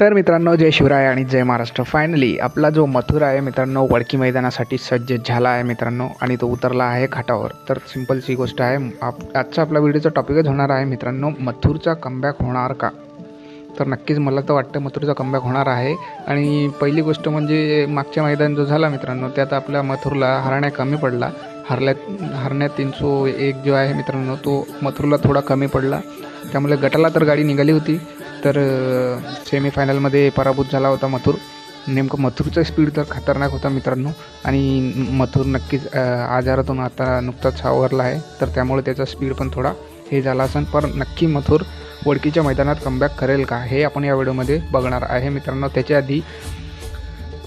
तर मित्रांनो जय शिवराय आणि जय महाराष्ट्र. फायनली आपला जो मथुर आहे मित्रांनो वडकी मैदानासाठी सज्ज झाला आहे मित्रांनो आणि तो उतरला आहे खाटावर. तर सिम्पलची गोष्ट आहे आप आजचा आपला व्हिडिओचा टॉपिकच होणार आहे मित्रांनो मथुरचा कमबॅक होणार का? तर नक्कीच मला तर वाटतं मथुरचा कमबॅक होणार आहे. आणि पहिली गोष्ट म्हणजे मागच्या मैदान जो झाला मित्रांनो त्यात आपल्या मथुरला हरण्या कमी पडला. हरल्यात हरण्यात तीनशे एक जो आहे मित्रांनो तो मथुरला थोडा कमी पडला. त्यामुळे गटाला तर गाडी निघाली होती. तर सेमीफायनलमध्ये पराभूत झाला होता मथुर. नेमकं मथुरचा स्पीड तर खतरनाक होता मित्रांनो. आणि मथुर नक्कीच आजारातून आता नुकताच सावरला आहे. तर त्यामुळे त्याचा स्पीड पण थोडा हे झाला असेल पण नक्की मथुर वडकीच्या मैदानात कमबॅक करेल का हे आपण या व्हिडिओमध्ये बघणार आहे मित्रांनो. त्याच्या आधी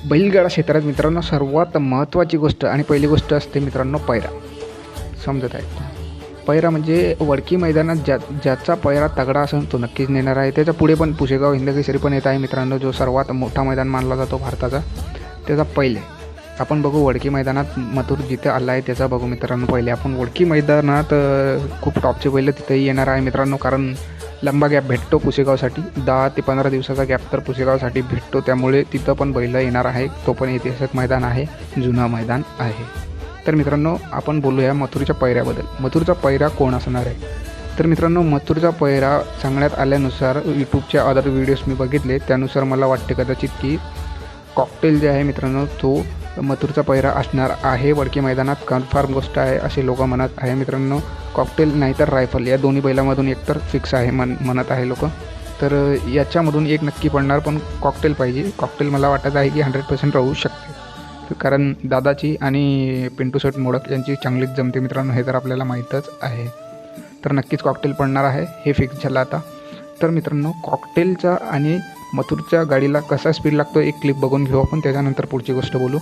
बैलगाडा क्षेत्रात मित्रांनो सर्वात महत्त्वाची गोष्ट आणि पहिली गोष्ट असते मित्रांनो पैरा. समजत आहे पैरा म्हणजे वडकी मैदानात ज्या ज्याचा पैरा तगडा असेल तो नक्कीच नेणार आहे. त्याच्या पुढे पण पुशेगाव हिंदकेसरी पण येत आहे मित्रांनो जो सर्वात मोठा मैदान मानला जातो भारताचा. त्याचा पहिले. आपण बघू वडकी मैदानात मथुर जिथे आला आहे त्याचा बघू मित्रांनो पहिले. आपण वडकी मैदानात खूप टॉपचे पहिले तिथेही येणार आहे मित्रांनो कारण लंबा गॅप भेटतो पुसेगावसाठी दहा ते पंधरा दिवसाचा गॅप तर पुसेगावसाठी भेटतो. त्यामुळे तिथं पण बैलं येणार आहे. तो पण ऐतिहासिक मैदान आहे जुनं मैदान आहे. तर मित्रांनो आपण बोलूया मथुरच्या पैऱ्याबद्दल. मथुरचा पैरा कोण असणार आहे? तर मित्रांनो मथुरचा पैरा सांगण्यात आल्यानुसार यूट्यूबच्या अदर व्हिडिओज मी बघितले. त्यानुसार मला वाटते कदाचित की कॉकटेल जे आहे मित्रांनो तो मथुरचा पैरा असणार आहे. वडकी मैदानात कन्फर्म गोष्ट आहे असे लोक म्हणत आहे मित्रांनो. कॉकटेल नाहीतर रायफल या दोन्ही बैलामधून एक तर फिक्स आहे मन म्हणत आहे लोक. तर याच्यामधून एक नक्की पडणार पण कॉकटेल पाहिजे. कॉकटेल मला वाटत आहे की हंड्रेड पर्सेंट राहू शकते. कारण दादाची आणि पिंटू शेट मोडक यांची चांगलीच जमते मित्रांनो हे तर आपल्याला माहीतच आहे. तर नक्कीच कॉकटेल पडणार आहे हे फिक्स झालं आता. तर मित्रांनो कॉकटेलचा आणि मथुरच्या गाडीला कसा स्पीड लागतो एक क्लिप बघून घेऊ आपण त्याच्यानंतर पुढची गोष्ट बोलू.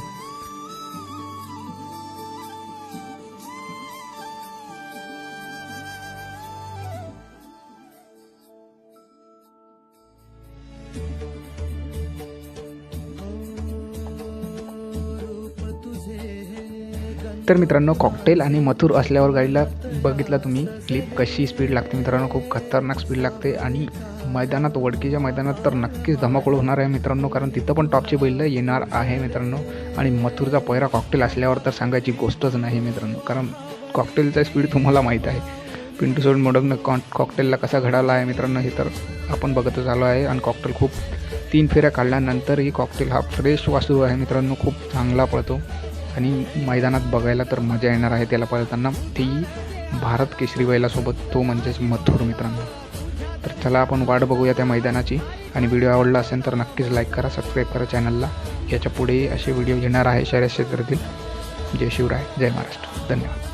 तर मित्रांनो कॉकटेल आणि मथुर असल्यावर गाडीला बघितला तुम्ही. क्लिप कशी स्पीड लागते मित्रांनो खूप खतरनाक स्पीड लागते आणि मैदानात वडकीच्या मैदानात तर नक्कीच धमाकोळ होणार आहे मित्रांनो कारण तिथं पण टॉपची बैल येणार आहे मित्रांनो. आणि मथुरचा पहिरा कॉकटेल असल्यावर तर सांगायची गोष्टच नाही मित्रांनो कारण कॉकटेलचा स्पीड तुम्हाला माहीत आहे. पिंटू सोड मोडकनं कॉ कॉकटेलला कसा घडाला आहे मित्रांनो हे तर आपण बघतच आलो आहे. आणि कॉकटेल खूप तीन फेऱ्या काढल्यानंतरही कॉकटेल हा फ्रेश वासू आहे मित्रांनो खूप चांगला पळतो. आणि मैदानात बघायला तर मजा येणार आहे. त्याला पळताना ती भारत केशरीबाईलासोबत बैलासोबत तो म्हणजेच मथुर मित्रांनो. तर चला आपण वाट बघूया त्या मैदानाची. आणि व्हिडिओ आवडला असेल तर नक्कीच लाईक करा सबस्क्राईब करा चॅनलला याच्या पुढेही असे व्हिडिओ घेणार आहे शहर क्षेत्रातील. जय शिवराय जय महाराष्ट्र. धन्यवाद.